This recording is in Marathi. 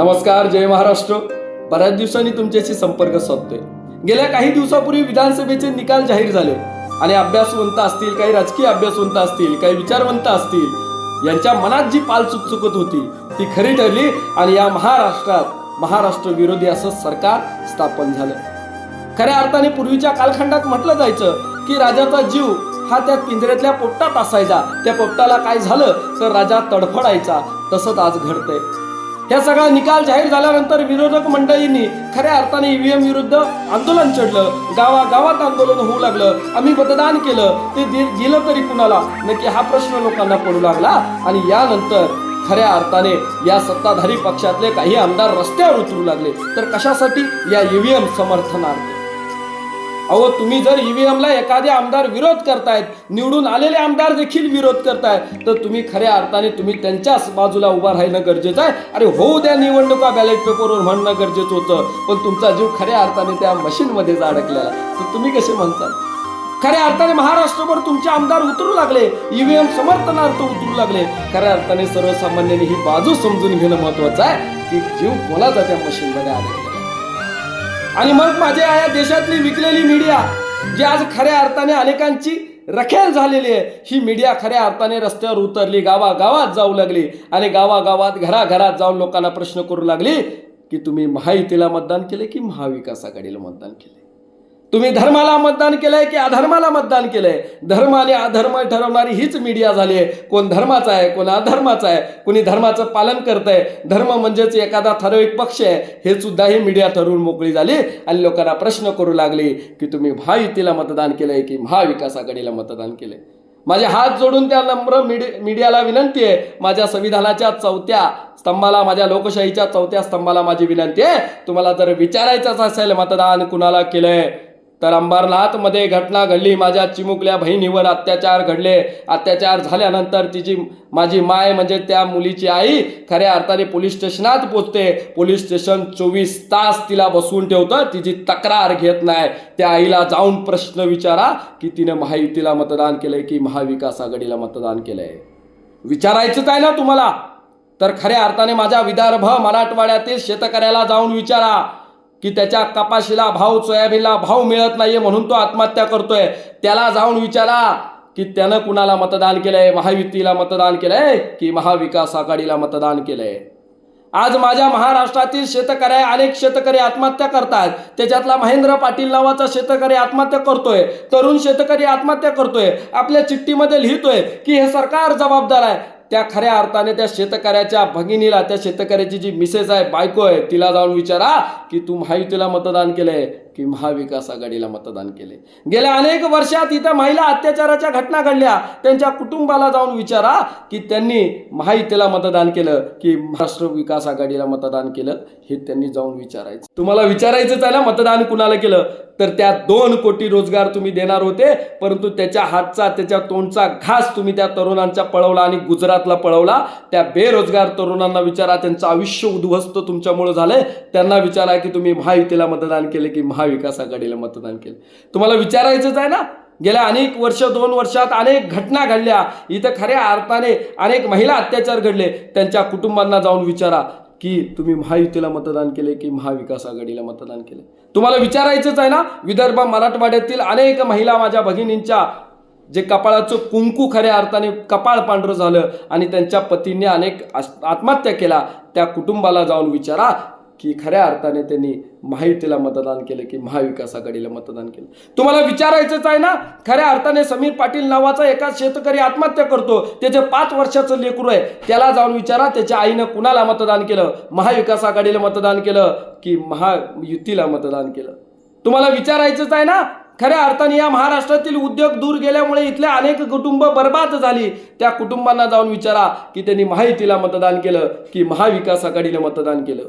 नमस्कार जय महाराष्ट्र. बऱ्याच दिवसांनी तुमच्याशी संपर्क साधतोय. गेल्या काही दिवसापूर्वी विधानसभेचे निकाल जाहीर झाले आणि अभ्यासवंत असतील काही राजकीय अभ्यासवंत असतील काही विचारवंत असतील यांच्या मनात जी पाल चुकचुकत होती ती खरी ठरली आणि या महाराष्ट्रात महाराष्ट्र विरोधी असं सरकार स्थापन झालं. खऱ्या अर्थाने पूर्वीच्या कालखंडात म्हटलं जायचं की राजाचा जीव हा त्या पिंजऱ्यातल्या पोपटात असायचा. त्या पोपटाला काय झालं? तर राजा तडफडायचा. तसंच आज घडतंय. या सगळा निकाल जाहीर झाल्यानंतर विरोधक मंडळींनी खऱ्या अर्थाने ईव्हीएम विरुद्ध आंदोलन चढलं. गावागावात आंदोलन होऊ लागलं. आम्ही मतदान केलं. ते दिलं तरी कुणाला? नक्की हा प्रश्न लोकांना पडू लागला. आणि यानंतर खऱ्या अर्थाने या सत्ताधारी पक्षातले काही आमदार रस्त्यावर उतरू लागले. तर कशासाठी? या ईव्हीएम समर्थनार्थ. अहो तुम्ही जर ईव्हीएमला एखादे आमदार विरोध करतायत निवडून आलेले आमदार देखील विरोध करताय तर तुम्ही खऱ्या अर्थाने तुम्ही त्यांच्याच बाजूला उभा राहणं गरजेचं आहे. अरे होऊ द्या निवडणुका बॅलेट पेपरवर म्हणणं गरजेचं होतं पण तुमचा जीव खऱ्या अर्थाने त्या मशीनमध्येच अडकलेला तर तुम्ही कसे म्हणता खऱ्या अर्थाने महाराष्ट्रभर तुमचे आमदार उतरू लागले ईव्हीएम समर्थनार्थ उतरू लागले. खऱ्या अर्थाने सर्वसामान्यांनी ही बाजू समजून घेणं महत्वाचं आहे की जीव कोणाचा त्या मशीनमध्ये अडकलेला आणि मग माझ्या या देशातली विकलेली मीडिया जी आज खऱ्या अर्थाने अनेकांची रखेल झालेली आहे ही मीडिया खऱ्या अर्थाने रस्त्यावर उतरली गावागावात जाऊ लागली आणि गावागावात घराघरात जाऊन लोकांना प्रश्न करू लागली की तुम्ही महायुतीला मतदान केले की महाविकास आघाडीला मतदान केले? तुम्ही धर्माला मतदान केलंय की अधर्माला मतदान केलंय? धर्म आणि अधर्म ठरवणारी हीच मीडिया झाली आहे. कोण धर्माचा आहे कोण अधर्माचा आहे कोणी धर्माचं पालन करतंय. धर्म म्हणजेच एखादा ठराविक पक्ष आहे. हे सुद्धा ही मीडिया ठरवून मोकळी झाली आणि लोकांना प्रश्न करू लागली की तुम्ही महायुतीला मतदान केलंय की महाविकास आघाडीला मतदान केलंय? माझे हात जोडून त्या नम्र मीडि मीडियाला विनंती आहे. माझ्या संविधानाच्या चौथ्या स्तंभाला माझ्या लोकशाहीच्या चौथ्या स्तंभाला माझी विनंती आहे. तुम्हाला जर विचारायचंच असेल मतदान कुणाला केलंय तर अंबरनाथमध्ये घटना घडली. माझ्या चिमुकल्या बहिणीवर अत्याचार घडले. अत्याचार झाल्यानंतर तिची माझी माय म्हणजे त्या मुलीची आई खऱ्या अर्थाने पोलीस स्टेशनात पोचते. पोलीस स्टेशन चोवीस तास तिला बसवून ठेवतं. तिची तक्रार घेत नाही. त्या आईला जाऊन प्रश्न विचारा की तिने महायुतीला मतदान केलंय की महाविकास आघाडीला मतदान केलंय? विचारायचंच आहे ना तुम्हाला? तर खऱ्या अर्थाने माझ्या विदर्भ मराठवाड्यातील शेतकऱ्याला जाऊन विचारा. की त्याच्या कपाशीला भाव सोयाबीनला भाव मिळत नाहीये म्हणून तो आत्महत्या करतोय. त्याला जाऊन विचारा की त्यानं कुणाला मतदान केलंय? महायुतीला मतदान केलंय की महाविकास आघाडीला मतदान केलंय? आज माझ्या महाराष्ट्रातील शेतकऱ्या अनेक शेतकरी आत्महत्या करतात. त्याच्यातला महेंद्र पाटील नावाचा शेतकरी आत्महत्या करतोय. तरुण शेतकरी आत्महत्या करतोय. आपल्या चिठ्ठीमध्ये लिहितोय की हे सरकार जबाबदार आहे. त्या खऱ्या अर्थाने त्या शेतकऱ्याच्या भगिनीला त्या शेतकऱ्याची जी मिसेस आहे बायको आहे तिला जाऊन विचारा की तू महायुतीला मतदान केलंय. की महाविकास आघाडीला मतदान केले. गेल्या अनेक वर्षात इथं महिला अत्याचाराच्या घटना घडल्या. त्यांच्या कुटुंबाला जाऊन विचारा की त्यांनी महायुतीला मतदान केलं की महाराष्ट्र विकास आघाडीला मतदान केलं हे त्यांनी जाऊन विचारायचं. तुम्हाला विचारायचंच आहे ना मतदान कुणाला केलं? तर त्या दोन कोटी रोजगार तुम्ही देणार होते परंतु त्याच्या हातचा त्याच्या तोंडचा घास तुम्ही त्या तरुणांचा पळवला आणि गुजरातला पळवला. त्या बेरोजगार तरुणांना विचारा त्यांचं आयुष्य उद्ध्वस्त तुमच्यामुळे झालंय. त्यांना विचारा की तुम्ही महायुतीला मतदान केले की महाविकास आघाडीला मतदान केले. तुम्हाला विचारायचंच आहे ना? गेल्या अनेक वर्ष दोन वर्षात अनेक घटना घडल्या. इथं खऱ्या अर्थाने अनेक महिला अत्याचार घडले. त्यांच्या कुटुंबांना जाऊन विचारा की तुम्ही महायुतीला मतदान केले की महाविकास आघाडीला मतदान केले? तुम्हाला विचारायचंच आहे ना? विदर्भ मराठवाड्यातील अनेक महिला माझ्या भगिनींच्या जे कपाळाचं कुंकू खऱ्या अर्थाने कपाळ पांढरं झालं आणि त्यांच्या पतींनी अनेक आत्महत्या केला त्या कुटुंबाला जाऊन विचारा. की खऱ्या अर्थाने त्यांनी महायुतीला मतदान केलं की महाविकास आघाडीला मतदान केलं. तुम्हाला विचारायचंच आहे ना खऱ्या अर्थाने समीर पाटील नावाचा एका शेतकरी आत्महत्या करतो त्याचे पाच वर्षाचं लेकरू आहे त्याला जाऊन विचारा त्याच्या आईनं कुणाला मतदान केलं? महाविकास आघाडीला मतदान केलं की महायुतीला मतदान केलं? तुम्हाला विचारायचंच आहे ना खऱ्या अर्थाने या महाराष्ट्रातील उद्योग दूर गेल्यामुळे इथल्या अनेक कुटुंब बर्बाद झाली. त्या कुटुंबांना जाऊन विचारा की त्यांनी महायुतीला मतदान केलं की महाविकास आघाडीला मतदान केलं.